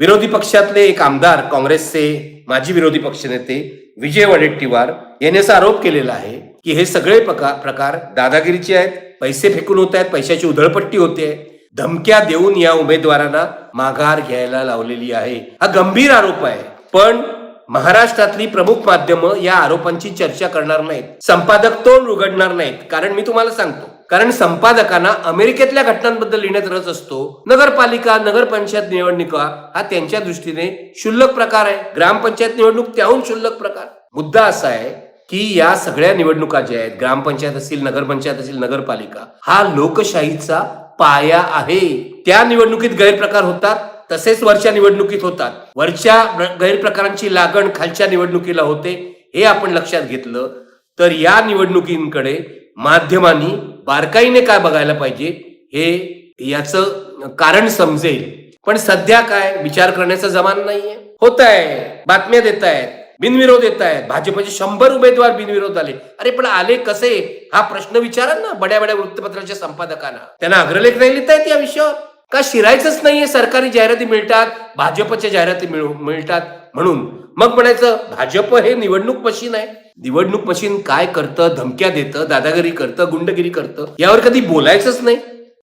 विरोधी पक्षातले एक आमदार काँग्रेसचे माजी विरोधी पक्षनेते विजय वडेट्टीवार यांनी असा आरोप केलेला आहे की हे सगळे प्रकार प्रकार दादागिरीचे आहेत पैसे फेकून होत आहेत पैशाची उधळपट्टी होते धमक्या देऊन या उमेदवारांना माघार घ्यायला लावलेली आहे. हा गंभीर आरोप आहे. पण महाराष्ट्रातली प्रमुख माध्यमं या आरोपांची चर्चा करणार नाहीत. संपादक तोंड उघडणार नाहीत. कारण मी तुम्हाला सांगतो कारण संपादकांना अमेरिकेतल्या घटनांबद्दल लिहिण्यात रस असतो. नगरपालिका नगरपंचायत निवडणुका हा त्यांच्या दृष्टीने क्षुल्लक प्रकार आहे. ग्रामपंचायत निवडणूक त्याहून क्षुल्लक प्रकार. मुद्दा असा आहे की या सगळ्या निवडणुका ज्या आहेत ग्रामपंचायत असेल नगरपंचायत असेल नगरपालिका हा लोकशाहीचा पाया आहे. त्या निवडणुकीत गैरप्रकार होतात तसेच वरच्या निवडणुकीत होतात. वरच्या गैरप्रकारांची लागण खालच्या निवडणुकीला होते हे आपण लक्षात घेतलं. तर या निवडणुकींकडे माध्यमांनी बारकाईने काय बघायला पाहिजे हे याचं कारण समजेल. पण सध्या काय? विचार करण्याचा जमान नाहीये. होत आहे बातम्या देत आहेत बिनविरोध येत आहेत भाजपचे शंभर उमेदवार बिनविरोध आले. अरे पण आले कसे? हा प्रश्न विचारा ना बड्या बड्या वृत्तपत्राच्या संपादकांना. त्यांना अग्रलेख नाही लिहिता येत या विषयावर? का शिरायचंच नाहीये सरकारी जाहिराती मिळतात भाजपच्या जाहिराती मिळतात म्हणून? मग म्हणायचं भाजप हे निवडणूक मशीन आहे. निवडणूक मशीन काय करतं धमक्या देतं दादागिरी करतं गुंडगिरी करतं यावर कधी बोलायचंच नाही.